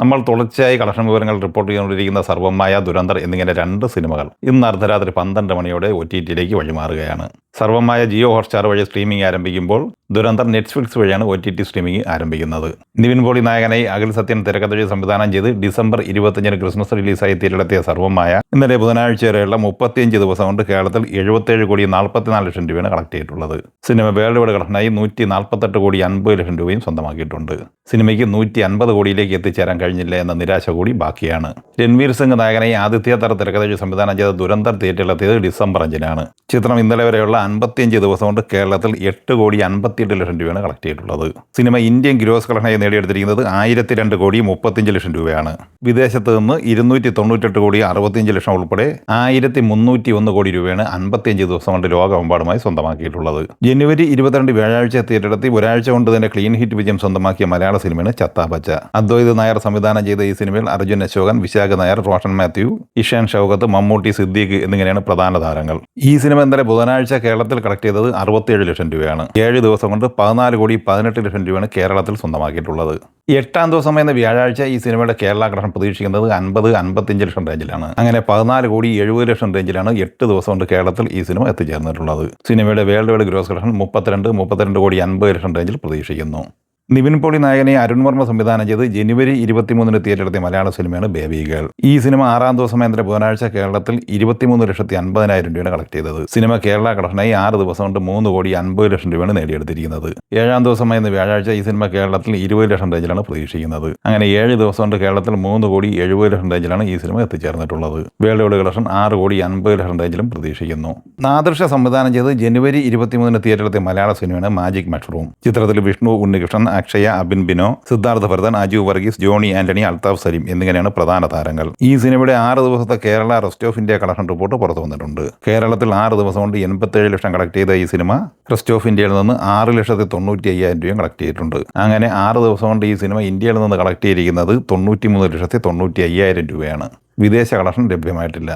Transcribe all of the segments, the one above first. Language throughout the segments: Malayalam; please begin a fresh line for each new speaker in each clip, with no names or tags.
നമ്മൾ തുടർച്ചയായി കളക്ഷൻ വിവരങ്ങൾ റിപ്പോർട്ട് ചെയ്തുകൊണ്ടിരിക്കുന്ന സർവമായ ദുരന്തർ എന്നിങ്ങനെ രണ്ട് സിനിമകൾ ഇന്ന് അർദ്ധരാത്രി പന്ത്രണ്ട് മണിയോടെ ഒ ടി ടിയിലേക്ക് വഴിമാറുകയാണ്. സർവമായ ജിയോ ഹോട്ട്സ്റ്റാർ വഴി സ്ട്രീമിംഗ് ആരംഭിക്കുമ്പോൾ ദുരന്തർ നെറ്റ്ഫ്ലിക്സ് വഴിയാണ് ഒ ടി ടി സ്ട്രീമിംഗ് ആരംഭിക്കുന്നത്. നിവിൻ പോളി നായകനായി അഖിൽ സത്യൻ തിരക്കഥഴി സംവിധാനം ചെയ്ത് ഡിസംബർ ഇരുപത്തിയഞ്ചിന് ക്രിസ്മസ് റിലീസായി തിരളെത്തിയ സർവമായ ഇന്നലെ ബുധനാഴ്ച വരെയുള്ള മുപ്പത്തിയഞ്ച് ദിവസം കൊണ്ട് കേരളത്തിൽ എഴുപത്തേഴ് കോടി നാൽപ്പത്തിനാല് ലക്ഷം രൂപയാണ് കളക്ട് ചെയ്തിട്ടുള്ളത്. സിനിമ വേൾഡ് വൈഡ് കളക്ഷനായി നൂറ്റി നാൽപ്പത്തെട്ട് കോടി അൻപത് ലക്ഷം രൂപയും സ്വന്തമാക്കിയിട്ടുണ്ട്. സിനിമയ്ക്ക് നൂറ്റി അൻപത് കോടിയിലേക്ക് എത്തിച്ചേരാൻ കഴിഞ്ഞില്ല എന്ന നിരാശ കൂടി ബാക്കിയാണ്. രൺവീർ സിംഗ് നായകനായി ആദിത്യ തറ തിരക്കഥയ്ക്ക് സംവിധാനം ചെയ്ത ദുരന്തർ തിയേറ്ററിലെത്തിയത് ഡിസംബർ അഞ്ചിനാണ് ചിത്രം ഇന്നലെ വരെയുള്ള അൻപത്തിയഞ്ച് ദിവസം കൊണ്ട് കേരളത്തിൽ എട്ട് കോടി അൻപത്തിയെട്ട് ലക്ഷം രൂപയാണ് കളക്ട് ചെയ്തിട്ടുള്ളത്. സിനിമ ഇന്ത്യൻ ഗ്രോസ് കളക്ഷനായി നേടിയെടുത്തിരിക്കുന്നത് ആയിരത്തി രണ്ട് കോടി മുപ്പത്തിയഞ്ച് ലക്ഷം രൂപയാണ്. വിദേശത്ത് നിന്ന് ഇരുന്നൂറ്റി തൊണ്ണൂറ്റെട്ട് കോടി അറുപത്തിയഞ്ച് ലക്ഷം ഉൾപ്പെടെ ആയിരത്തി മുന്നൂറ്റി ഒന്ന് കോടി രൂപയാണ് അൻപത്തിയഞ്ച് ദിവസം കൊണ്ട് ലോകമെമ്പാടുമായി സ്വന്തമാക്കിയിട്ടുള്ളത്. ജനുവരി ഇരുപത്തിരണ്ട് വ്യാഴാഴ്ച തിയേറ്ററെത്തി ഒരാഴ്ച കൊണ്ട് തന്നെ ക്ലീൻ ഹിറ്റ് വിജയം സ്വന്തമാക്കിയ മലയാള സിനിമയാണ് ചത്താപച്ച. അദ്വൈത് നായർ ചെയ്ത ഈ സിനിമയിൽ അർജുൻ അശോകൻ വിശാഖ നായർ റോഷൻ മാത്യു ഇഷാൻ ഷൗകത്ത് മമ്മൂട്ടി സിദ്ദീഖ് എന്നിങ്ങനെയാണ് പ്രധാന താരങ്ങൾ. ഈ സിനിമ ഇന്നലെ ബുധനാഴ്ച കേരളത്തിൽ കളക്ട് ചെയ്തത് അറുപത്തിയേഴ് ലക്ഷം രൂപയാണ്. ഏഴ് ദിവസം കൊണ്ട് പതിനാല് കോടി പതിനെട്ട് ലക്ഷം രൂപയാണ് കേരളത്തിൽ സ്വന്തമാക്കിയിട്ടുള്ളത്. എട്ടാം ദിവസം എന്ന വ്യാഴാഴ്ച ഈ സിനിമയുടെ കേരള കളക്ഷൻ പ്രതീക്ഷിക്കുന്നത് അൻപത് അൻപത്തിയഞ്ച് ലക്ഷം റേഞ്ചിലാണ് അങ്ങനെ പതിനാല് കോടി എഴുപത് ലക്ഷം റേഞ്ചിലാണ് എട്ട് ദിവസം കൊണ്ട് കേരളത്തിൽ ഈ സിനിമ എത്തിച്ചേർന്നിട്ടുള്ളത്. സിനിമയുടെ വേൾഡ് വൈഡ് ഗ്രോസ് കളക്ഷൻ മുപ്പത്തിരണ്ട് മുപ്പത്തിരണ്ട് കോടി അൻപത് ലക്ഷം റേഞ്ചിൽ പ്രതീക്ഷിക്കുന്നു. നിവിൻ പോളി നായകനെ അരുൺ വർമ്മ സംവിധാനം ചെയ്ത് ജനുവരി ഇരുപത്തിമൂന്നിന് തിയേറ്ററെത്തിയ മലയാള സിനിമയാണ് ബേബി ഗേൾ. ഈ സിനിമ ആറാം ദിവസം എന്ന ബുധനാഴ്ച കേരളത്തിൽ ഇരുപത്തിമൂന്ന് ലക്ഷത്തി അൻപതിനായിരം രൂപയാണ് കളക്ട് ചെയ്തത്. സിനിമ കേരള കളക്ഷനായി ആറ് ദിവസം കൊണ്ട് മൂന്ന് കോടി അൻപത് ലക്ഷം രൂപയാണ് നേടിയെടുത്തിരിക്കുന്നത്. ഏഴാം ദിവസമായിരുന്ന വ്യാഴാഴ്ച ഈ സിനിമ കേരളത്തിൽ ഇരുപത് ലക്ഷം റേഞ്ചിലാണ് പ്രതീക്ഷിക്കുന്നത്. അങ്ങനെ ഏഴ് ദിവസം കൊണ്ട് കേരളത്തിൽ മൂന്ന് കോടി എഴുപത് ലക്ഷം റേഞ്ചിലാണ് ഈ സിനിമ എത്തിച്ചേർന്നിട്ടുള്ളത്. വേൾഡ് കളക്ഷൻ ആറ് കോടി അൻപത് ലക്ഷം റേഞ്ചിലും പ്രതീക്ഷിക്കുന്നു. നാദൃശ സംവിധാനം ചെയ്ത് ജനുവരി ഇരുപത്തിമൂന്നിന് തിയേറ്ററിലെത്തിയ മലയാള സിനിമയാണ് മാജിക് മഷ്റൂം. ചിത്രത്തിൽ വിഷ്ണു ഉണ്ണികൃഷ്ണൻ അക്ഷയ അബിൻ ബിനോ സിദ്ധാർത്ഥ ഭരതൻ അജു വർഗീസ് ജോണി ആന്റണി അൽതാഫ് സലീം എന്നിങ്ങനെയാണ് പ്രധാന താരങ്ങൾ. ഈ സിനിമയുടെ ആറ് ദിവസത്തെ Kerala rest of India collection report പുറത്തു വന്നിട്ടുണ്ട്. കേരളത്തിൽ ആറ് ദിവസം കൊണ്ട് എൺപത്തേഴ് ലക്ഷം കളക്ട് ചെയ്ത ഈ സിനിമ റെസ്റ്റ് ഓഫ് ഇന്ത്യയിൽ നിന്ന് ആറ് ലക്ഷത്തി തൊണ്ണൂറ്റി അയ്യായിരം രൂപയും കളക്ട് ചെയ്തിട്ടുണ്ട്. അങ്ങനെ ആറ് ദിവസം കൊണ്ട് ഈ സിനിമ ഇന്ത്യയിൽ നിന്ന് കളക്ട് ചെയ്തിരിക്കുന്നത് തൊണ്ണൂറ്റി മൂന്ന് ലക്ഷത്തി തൊണ്ണൂറ്റി അയ്യായിരം രൂപയാണ്. വിദേശ കളക്ഷൻ ലഭ്യമായിട്ടില്ല.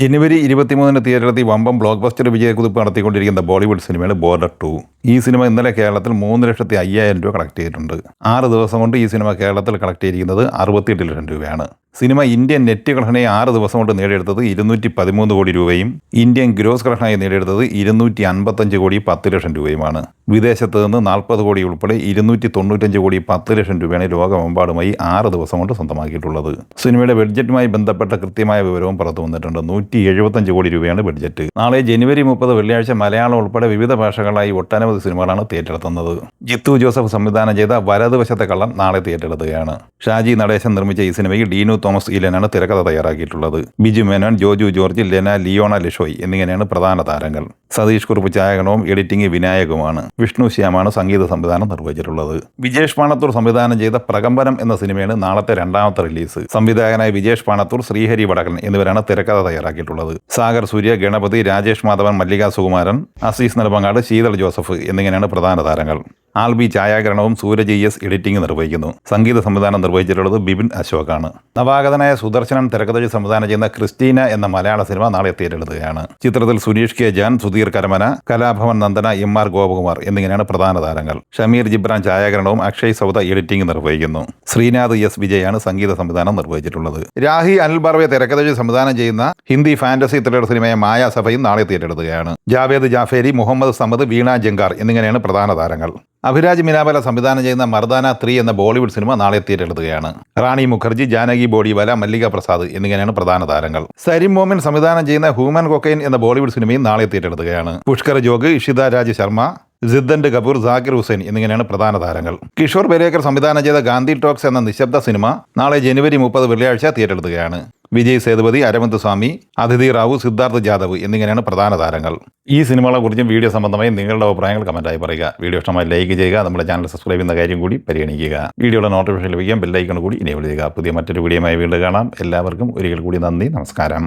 ജനുവരി ഇരുപത്തിമൂന്നിന് തിയേറ്ററിലെത്തി വമ്പം ബ്ലോക്ക് ബസ്റ്റർ വിജയക്കുതിപ്പ് നടത്തിക്കൊണ്ടിരിക്കുന്ന ബോളിവുഡ് സിനിമയാണ് ബോർഡർ ടു ഈ സിനിമ ഇന്നലെ കേരളത്തിൽ മൂന്ന് ലക്ഷത്തി അയ്യായിരം രൂപ കളക്ട് ചെയ്തിട്ടുണ്ട്. ആറ് ദിവസം കൊണ്ട് ഈ സിനിമ കേരളത്തിൽ കളക്ട് ചെയ്തിരിക്കുന്നത് അറുപത്തിയെട്ട് ലക്ഷം രൂപയാണ്. സിനിമ ഇന്ത്യൻ നെറ്റ് ഘടനയെ ആറ് ദിവസം കൊണ്ട് നേടിയെടുത്തത് ഇരുന്നൂറ്റി പതിമൂന്ന് കോടി രൂപയും ഇന്ത്യൻ ഗ്രോസ് ഘടനയെ നേടിയെടുത്തത് ഇരുന്നൂറ്റി അൻപത്തഞ്ച് കോടി പത്ത് ലക്ഷം രൂപയുമാണ്. വിദേശത്ത് നിന്ന് നാൽപ്പത് കോടി ഉൾപ്പെടെ ഇരുന്നൂറ്റി തൊണ്ണൂറ്റഞ്ച് കോടി പത്ത് ലക്ഷം രൂപയാണ് ലോകമെമ്പാടുമായി ആറ് ദിവസം കൊണ്ട് സ്വന്തമാക്കിയിട്ടുള്ളത്. സിനിമയുടെ ബഡ്ജറ്റുമായി ബന്ധപ്പെട്ട കൃത്യമായ വിവരവും പുറത്തു വന്നിട്ടുണ്ട്. നൂറ്റി എഴുപത്തഞ്ച് കോടി രൂപയാണ് ബഡ്ജറ്റ്. നാളെ ജനുവരി മുപ്പത് വെള്ളിയാഴ്ച മലയാളം ഉൾപ്പെടെ വിവിധ ഭാഷകളായി ഒട്ടനവധി സിനിമകളാണ് തിയേറ്ററെത്തുന്നത്. ജിത്തു ജോസഫ് സംവിധാനം ചെയ്ത വലതുവശത്തെ കള്ളം നാളെ തിയേറ്ററെത്തുകയാണ്. ഷാജി നടേശൻ നിർമ്മിച്ച ഈ സിനിമയ്ക്ക് ഡീനു തോമസ് ഇലനാണ് തിരക്കഥ തയ്യാറാക്കിയിട്ടുള്ളത്. ബിജു മേനോൻ ജോജു ജോർജ് ലെന ലിയോണ ലിഷോയ് എന്നിങ്ങനെയാണ് പ്രധാന താരങ്ങൾ. സതീഷ് കുറുപ്പ് ചായകണവും എഡിറ്റിംഗ് വിനായകുമാണ് വിഷ്ണു ശ്യാമാണ് സംഗീത സംവിധാനം നിർവഹിച്ചിട്ടുള്ളത്. വിജേഷ് പാണത്തൂർ സംവിധാനം ചെയ്ത പ്രകമ്പനം എന്ന സിനിമയാണ് നാളത്തെ രണ്ടാമത്തെ റിലീസ്. സംവിധായകനായ വിജേഷ് പാണത്തൂർ ശ്രീഹരി വടകൻ എന്നിവരാണ് തിരക്കഥ തയ്യാറാക്കിയിട്ടുള്ളത്. സാഗർ സൂര്യ ഗണപതി രാജേഷ് മാധവൻ മല്ലിക സുകുമാരൻ അസീസ് നെടുമങ്ങാട് ശീതൾ ജോസഫ് എന്നിങ്ങനെയാണ് പ്രധാന താരങ്ങൾ. ആൽബി ഛായാഗ്രഹണവും സൂരജ് എസ് എഡിറ്റിംഗ് നിർവഹിക്കുന്നു. സംഗീത സംവിധാനം നിർവഹിച്ചിട്ടുള്ളത് ബിപിൻ അശോകാണ്. നവാഗതനായ സുദർശനം തിരക്കഥഴി സംവിധാനം ചെയ്യുന്ന ക്രിസ്റ്റീന എന്ന മലയാള സിനിമ നാളെ തിയേറ്ററെടുക്കുകയാണ് ചിത്രത്തിൽ Suneesh K Jan Sudheer Karamana Kalabhavan Nandana M R Gopakumar എന്നിങ്ങനെയാണ് പ്രധാന താരങ്ങൾ. ഷമീർ ജിബ്രാൻ ഛായാഗ്രഹണവും അക്ഷയ് സൗദ എഡിറ്റിംഗ് നിർവഹിക്കുന്നു. ശ്രീനാഥ് എസ് വിജയാണ് സംഗീത സംവിധാനം നിർവഹിച്ചിട്ടുള്ളത്. രാഹി അനിൽ ബർവെ തിരക്കഥഴി സംവിധാനം ചെയ്യുന്ന ഹിന്ദി ഫാന്റസി ത്രില്ലർ സിനിമയായ മായാസഭയും നാളെ തിയേറ്ററെടുക്കുകയാണ് ജാവേദ് ജാഫേരി മുഹമ്മദ് സമദ് വീണ ജങ്കാർ എന്നിങ്ങനെയാണ് പ്രധാന താരങ്ങൾ. അഭിരാജ് മിനാബല സംവിധാനം ചെയ്യുന്ന മർദാന ത്രീ എന്ന ബോളിവുഡ് സിനിമ നാളെ തിയേറ്ററെടുക്കുകയാണ് റാണി മുഖർജി ജാനകി ബോഡിവാല മല്ലിക പ്രസാദ് എന്നിങ്ങനെയാണ് പ്രധാന താരങ്ങൾ. സരിം മോമിൻ സംവിധാനം ചെയ്യുന്ന ഹ്യൂമൻ കൊക്കൈൻ എന്ന ബോളിവുഡ് സിനിമയും നാളെ തിയേറ്ററെടുക്കുകയാണ് പുഷ്കർ ജോഗ് ഇഷിത രാജ് ശർമ്മ സിദ്ദന്റ് കപൂർ സാക്കിർ ഹുസൈൻ എന്നിങ്ങനെയാണ് പ്രധാന താരങ്ങൾ. കിഷോർ പെരേക്കർ സംവിധാനം ചെയ്ത ഗാന്ധി ടോക്സ് എന്ന നിശബ്ദ സിനിമ നാളെ ജനുവരി മുപ്പത് വെള്ളിയാഴ്ച തിയേറ്ററെടുക്കുകയാണ്. വിജയ് സേതുപതി അരവിന്ദ് സ്വാമി അതിഥി റാവു സിദ്ധാർത്ഥ് ജാദവ് എന്നിങ്ങനെയാണ് പ്രധാന താരങ്ങൾ. ഈ സിനിമകളെ കുറിച്ചും വീഡിയോ സംബന്ധമായി നിങ്ങളുടെ അഭിപ്രായങ്ങൾ കമന്റായി പറയുക. വീഡിയോ ഇഷ്ടമായി ലൈക്ക് ചെയ്യുക. നമ്മുടെ ചാനൽ സബ്സ്ക്രൈബ് ചെയ്യുന്ന കാര്യം കൂടി പരിഗണിക്കുക. വീഡിയോയുടെ നോട്ടിഫിക്കേഷൻ ലഭിക്കാൻ ബെല്ലൈക്കൺ കൂടി ഇനേബിൾ ചെയ്യുക പുതിയ മറ്റൊരു വീഡിയോയുമായി വീണ്ടും കാണാം. എല്ലാവർക്കും ഒരിക്കൽ കൂടി നന്ദി നമസ്കാരം.